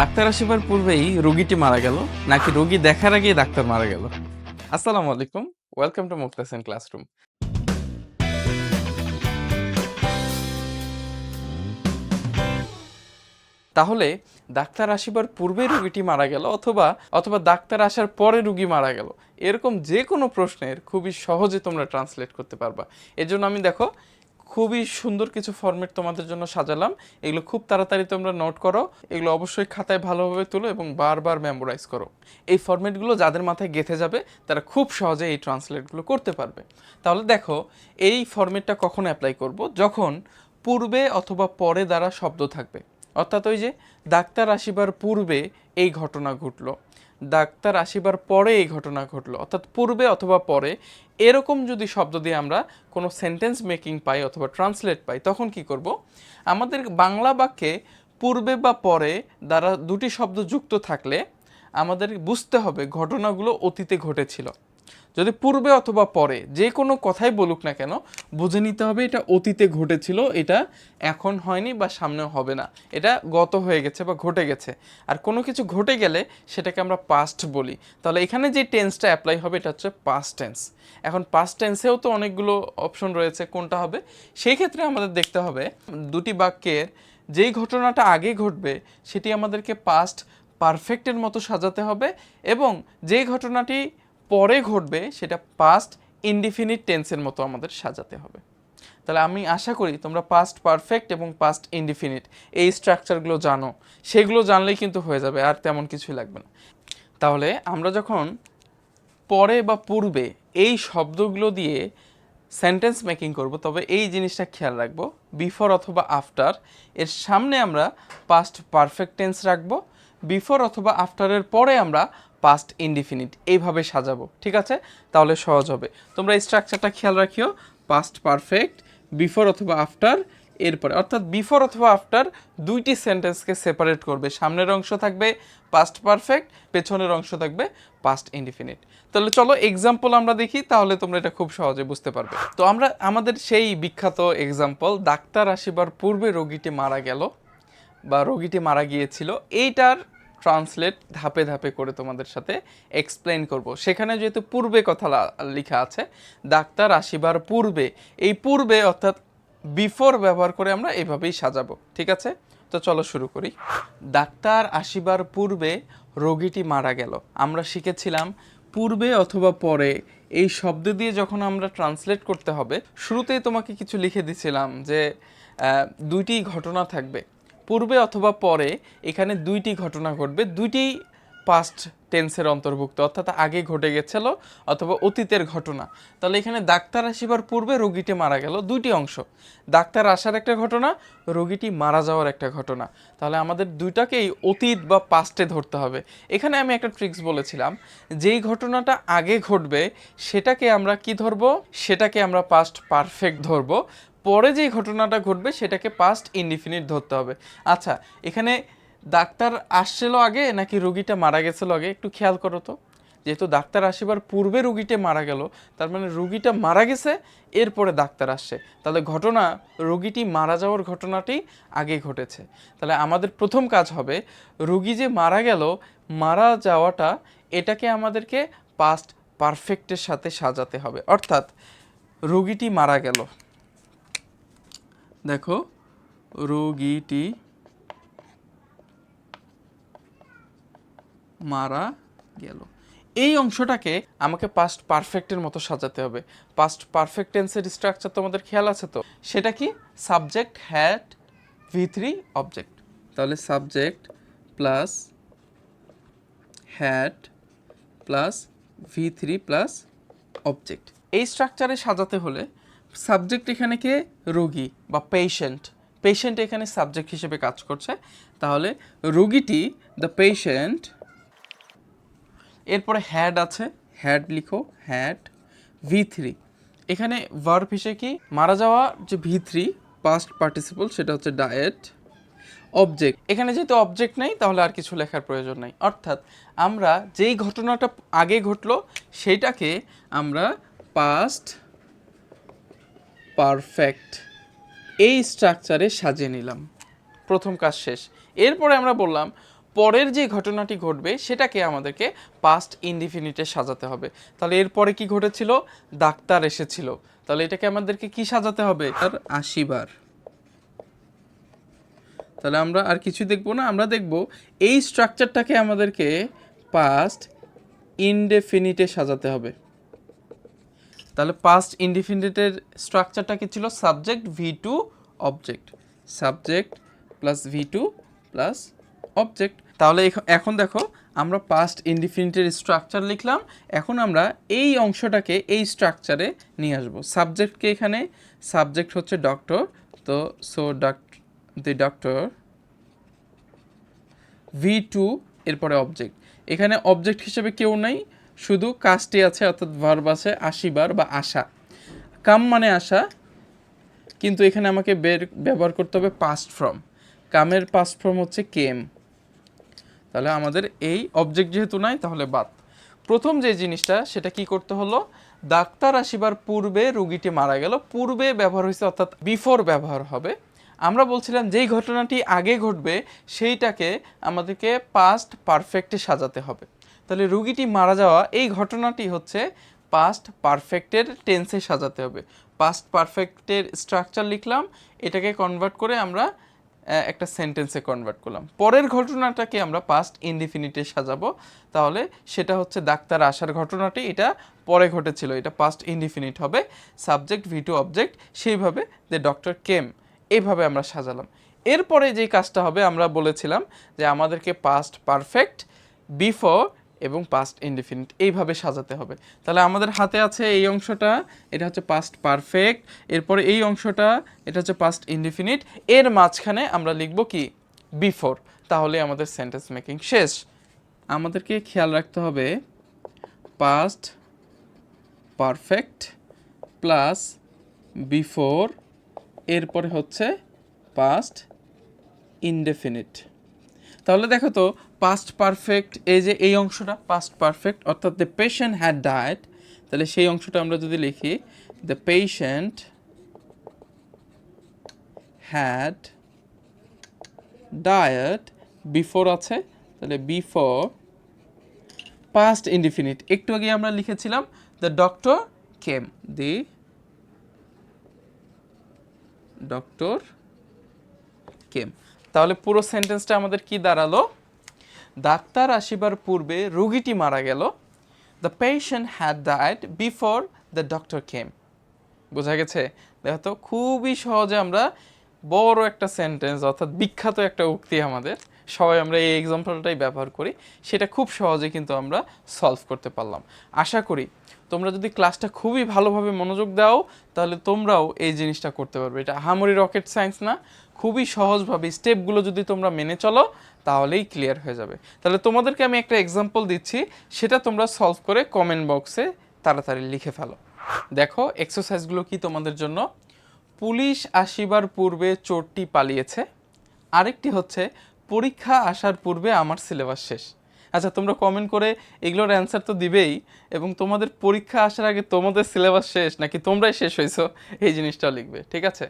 Doctor আসিবার পূর্বেই রোগীটি মারা গেল, নাকি রোগী দেখার আগেই ডাক্তার মারা গেল? আসসালামু আলাইকুম ওয়েলকাম টু মুক্তাসেন ক্লাসরুম তাহলে ডাক্তার আসিবার পূর্বে রুগীটি মারা গেল, অথবা অথবা ডাক্তার আসার পরে রুগী মারা গেল? এরকম যে কোনো প্রশ্নের খুবই সহজে তোমরা ট্রান্সলেট করতে পারবা। এজন্য আমি দেখো খুবই সুন্দর কিছু ফরম্যাট তোমাদের জন্য সাজালাম। এগুলো খুব তাড়াতাড়ি তোমরা নোট করো। এগুলো অবশ্যই খাতায় ভালোভাবে তুলো এবং বারবার মেমোরাইজ করো। এই ফরম্যাটগুলো যাদের মাথায় গেঁথে যাবে, তারা খুব সহজে এই ট্রান্সলেটগুলো করতে পারবে। তাহলে দেখো, এই ফরম্যাটটা কখন অ্যাপ্লাই করব? যখন পূর্বে অথবা পরে দ্বারা শব্দ থাকবে। অর্থাৎ ওই যে, ডাক্তার আসিবার পূর্বে এই ঘটনা ঘটলো। ডাক্তার আসিবার পরে এই ঘটনা ঘটলো। অর্থাৎ পূর্বে অথবা পরে এরকম যদি শব্দ দিয়ে আমরা কোনো সেন্টেন্স মেকিং পাই অথবা ট্রান্সলেট পাই, তখন কি করব? আমাদের বাংলা বাক্যে পূর্বে বা পরে দ্বারা দুটি শব্দ যুক্ত থাকলে আমাদের বুঝতে হবে ঘটনাগুলো অতীতে ঘটেছিল। যদি পূর্বে অথবা পরে যে কোনো কথাই বলুক না কেন, বুঝে নিতে হবে এটা অতীতে ঘটেছিল, এটা এখন হয়নি বা সামনে হবে না। এটা গত হয়ে গেছে বা ঘটে গেছে। আর কোনো কিছু ঘটে গেলে সেটাকে আমরা পাস্ট বলি। তাহলে এখানে যে টেন্সটা অ্যাপ্লাই হবে, এটা হচ্ছে পাস্ট টেন্স এখন পাস্ট টেন্সেও তো অনেকগুলো অপশন রয়েছে, কোনটা হবে? সেই ক্ষেত্রে আমাদের দেখতে হবে দুটি বাক্যের যেই ঘটনাটা আগে ঘটবে, সেটি আমাদেরকে পাস্ট পারফেক্টের মতো সাজাতে হবে এবং যেই ঘটনাটি পরে ঘটবে সেটা পাস্ট ইনডিফিনিট টেন্সের মতো আমাদের সাজাতে হবে। তাহলে আমি আশা করি তোমরা পাস্ট পারফেক্ট এবং পাস্ট ইনডিফিনিট এই স্ট্রাকচারগুলো জানো। সেগুলো জানলেই কিন্তু হয়ে যাবে, আর তেমন কিছুই লাগবে না। তাহলে আমরা যখন পরে বা পূর্বে এই শব্দগুলো দিয়ে সেন্টেন্স মেকিং করব, তবে এই জিনিসটা খেয়াল রাখব বিফোর অথবা আফটার এর সামনে আমরা পাস্ট পারফেক্ট টেন্স রাখব বিফোর অথবা আফটারের পরে আমরা পাস্ট ইনডিফিনিট এইভাবে সাজাবো, ঠিক আছে? তাহলে সহজ হবে। তোমরা স্ট্রাকচারটা খেয়াল রাখিও পাস্ট পারফেক্ট বিফোর অথবা আফটার এরপরে। অর্থাৎ বিফোর অথবা আফটার দুইটি সেন্টেন্সকে সেপারেট করবে। সামনের অংশ থাকবে পাস্ট পারফেক্ট পেছনের অংশ থাকবে পাস্ট ইনডিফিনিট তাহলে চলো এক্সাম্পল আমরা দেখি, তাহলে তোমরা এটা খুব সহজে বুঝতে পারবে। তো আমরা, আমাদের সেই বিখ্যাত এক্সাম্পল ডাক্তার আসিবার পূর্বে রোগীটি মারা গেল, বা রোগীটি মারা গিয়েছিল, এইটার ট্রান্সলেট ধাপে ধাপে করে তোমাদের সাথে এক্সপ্লেন করব। সেখানে যেহেতু পূর্বে কথা লেখা আছে, ডাক্তার আসিবার পূর্বে, এই পূর্বে অর্থাৎ বিফোর ব্যবহার করে আমরা এভাবেই সাজাবো, ঠিক আছে? তো চলো শুরু করি। ডাক্তার আসিবার পূর্বে রোগীটি মারা গেল। আমরা শিখেছিলাম পূর্বে অথবা পরে এই শব্দ দিয়ে যখন আমরা ট্রান্সলেট করতে হবে, শুরুতেই তোমাকে কিছু লিখে দিছিলাম যে দুইটি ঘটনা থাকবে। পূর্বে অথবা পরে এখানে দুইটি ঘটনা ঘটবে, দুইটি পাস্ট টেন্সের অন্তর্ভুক্ত, অর্থাৎ আগে ঘটে গেছিল অথবা অতীতের ঘটনা। তাহলে এখানে ডাক্তার আসিবার পূর্বে রোগীটি মারা গেল, দুইটি অংশ। ডাক্তার আসার একটা ঘটনা, রোগীটি মারা যাওয়ার একটা ঘটনা। তাহলে আমাদের দুইটাকেই অতীত বা পাস্টে ধরতে হবে। এখানে আমি একটা ট্রিক্স বলেছিলাম, যেই ঘটনাটা আগে ঘটবে, সেটাকে আমরা কি ধরবো? সেটাকে আমরা পাস্ট পারফেক্ট ধরবো। পরে যেই ঘটনাটা ঘটবে সেটাকে পাস্ট ইনডিফিনিট ধরতে হবে। আচ্ছা এখানে ডাক্তার আসছিল আগে নাকি রুগীটা মারা গেছিল আগে? একটু খেয়াল করো তো। যেহেতু ডাক্তার আসিবার পূর্বে রুগীটা মারা গেল, তার মানে রুগীটা মারা গেছে, এরপরে ডাক্তার আসছে। তাহলে ঘটনা, রুগীটি মারা যাওয়ার ঘটনাটি আগে ঘটেছে। তাহলে আমাদের প্রথম কাজ হবে, রুগী যে মারা গেল, মারা যাওয়াটা এটাকে আমাদেরকে পাস্ট পারফেক্টের সাথে সাজাতে হবে। অর্থাৎ রুগীটি মারা গেল। দেখো, রোগীটি মারা গেল। এই অংশটাকে আমাকে পাস্ট পারফেক্টের মতো সাজাতে হবে। পাস্ট পারফেক্ট টেন্সের স্ট্রাকচার তোমাদের খেয়াল আছে তো? সেটা কি? Subject had V three object তাহলে subject plus had plus V three plus object এই স্ট্রাকচারে সাজাতে হলে সাবজেক্ট এখানে কে? রোগী বা পেশেন্ট পেশেন্ট এখানে সাবজেক্ট হিসেবে কাজ করছে। তাহলে রোগীটি দ্য পেশেন্ট এরপরে হ্যাড আছে। হ্যাড লিখো হ্যাড ভি থ্রি এখানে ভার্ব হিসেবে কি? মারা যাওয়া যে ভি থ্রি পাস্ট পার্টিসিপল সেটা হচ্ছে ডায়েট অবজেক্ট এখানে যেহেতু অবজেক্ট নেই, তাহলে আর কিছু লেখার প্রয়োজন নাই। অর্থাৎ আমরা যেই ঘটনাটা আগে ঘটলো সেইটাকে আমরা পাস্ট পারফেক্ট। এই স্ট্রাকচারে সাজিয়ে নিলাম। প্রথম কাজ শেষ। এরপরে আমরা বললাম পরের যে ঘটনাটি ঘটবে সেটাকে আমাদেরকে পাস্ট ইনডিফিনিটে সাজাতে হবে। তাহলে এরপরে কি ঘটেছিল? ডাক্তার এসেছিল। তাহলে এটাকে আমাদেরকে কি সাজাতে হবে? আর আশিবার তাহলে আমরা আর কিছু দেখব না আমরা দেখব এই স্ট্রাকচারটাকে আমাদেরকে পাস্ট ইনডেফিনিটে সাজাতে হবে। তাহলে পাস্ট ইনডিফিনিটের স্ট্রাকচারটা কি ছিল? Subject V two object subject plus V two plus object তাহলে এখ- এখন দেখো, আমরা পাস্ট ইনডিফিনিটের স্ট্রাকচার লিখলাম, এখন আমরা এই অংশটাকে এই স্ট্রাকচারে নিয়ে আসব। সাবজেক্টকে এখানে সাবজেক্ট হচ্ছে ডক্টর তো সো ডক্ট দি ডক্টর ভি টু এরপরে অবজেক্ট এখানে অবজেক্ট হিসেবে কেউ নাই শুধু কাজটি আছে, অর্থাৎ ভার্ব আছে আশিবার বা আশা কাম মানে আশা কিন্তু এখানে আমাকে বের, ব্যবহার করতে হবে পাস্ট ফ্রম কামের পাস্ট ফ্রম হচ্ছে কেম তাহলে আমাদের এই অবজেক্ট যেহেতু নাই, তাহলে বাদ। প্রথম যে জিনিসটা, সেটা কি করতে হলো? ডাক্তার আসিবার পূর্বে রুগীটি মারা গেল। পূর্বে ব্যবহার হয়েছে, অর্থাৎ বিফোর ব্যবহার হবে। আমরা বলছিলাম যেই ঘটনাটি আগে ঘটবে, সেইটাকে আমাদেরকে পাস্ট পারফেক্টে সাজাতে হবে। তাহলে রুগীটি মারা যাওয়া, এই ঘটনাটি হচ্ছে পাস্ট পারফেক্টের টেন্সে সাজাতে হবে। পাস্ট পারফেক্টের স্ট্রাকচার লিখলাম, এটাকে কনভার্ট করে আমরা একটা সেন্টেন্সে কনভার্ট করলাম। পরের ঘটনাটাকে আমরা পাস্ট ইনডিফিনিটে সাজাবো। তাহলে সেটা হচ্ছে ডাক্তার আসার ঘটনাটি, এটা পরে ঘটেছিল, এটা পাস্ট ইনডিফিনিট হবে। সাবজেক্ট ভি টু অবজেক্ট সেইভাবে দ্য ডক্টর কেম এইভাবে আমরা সাজালাম। এরপরে যে কাজটা হবে, আমরা বলেছিলাম যে আমাদেরকে পাস্ট পারফেক্ট বিফোর এবং পাস্ট ইনডিফিনিট এইভাবে সাজাতে হবে। তাহলে আমাদের হাতে আছে এই অংশটা, এটা হচ্ছে পাস্ট পারফেক্ট এরপরে এই অংশটা, এটা হচ্ছে পাস্ট ইনডিফিনিট এর মাঝখানে আমরা লিখব কি? বিফোর তাহলে আমাদের সেন্টেন্স মেকিং শেষ। আমাদেরকে খেয়াল রাখতে হবে পাস্ট পারফেক্ট প্লাস বিফোর এরপরে হচ্ছে পাস্ট ইনডেফিনিট তাহলে দেখো তো পাস্ট পারফেক্ট এই যে এই অংশটা পাস্ট পারফেক্ট অর্থাৎ দ্য পেশেন্ট হ্যাড ডায়েট তাহলে সেই অংশটা আমরা যদি লিখি the patient had died before আছে, তাহলে বিফোর পাস্ট ইনডিফিনিট একটু আগে আমরা লিখেছিলাম the doctor came the doctor came তাহলে পুরো সেন্টেন্সটা আমাদের কি দাঁড়াল? ডাক্তার আসিবার পূর্বে রুগীটি মারা গেল। The patient had died before the doctor came বোঝা গেছে? দেখো তো, খুবই সহজে আমরা বড় একটা সেন্টেন্স অর্থাৎ বিখ্যাত একটা উক্তি আমাদের সবাই আমরা এই এক্সাম্পলটাই ব্যবহার করি, সেটা খুব সহজে কিন্তু আমরা সলভ করতে পারলাম। আশা করি তোমরা যদি ক্লাসটা খুবই ভালোভাবে মনোযোগ দাও, তাহলে তোমরাও এই জিনিসটা করতে পারবে। এটা হামরি রকেট সায়েন্স না, খুবই সহজভাবে স্টেপগুলো যদি তোমরা মেনে চলো, তাহলেই ক্লিয়ার হয়ে যাবে। তাহলে তোমাদেরকে আমি একটা এক্সাম্পল দিচ্ছি, সেটা তোমরা সলভ করে কমেন্ট বক্সে তাড়াতাড়ি লিখে ফেলো। দেখো এক্সারসাইজগুলো কি তোমাদের জন্য? পুলিশ আসিবার পূর্বে চোরটি পালিয়েছে। আরেকটি হচ্ছে পরীক্ষা আসার পূর্বে আমার সিলেবাস শেষ। আচ্ছা তোমরা কমেন্ট করে এগুলোর অ্যান্সার তো দিবেই, এবং তোমাদের পরীক্ষা আসার আগে তোমাদের সিলেবাস শেষ, নাকি তোমরাই শেষ হয়েছো এই জিনিসটাও লিখবে, ঠিক আছে?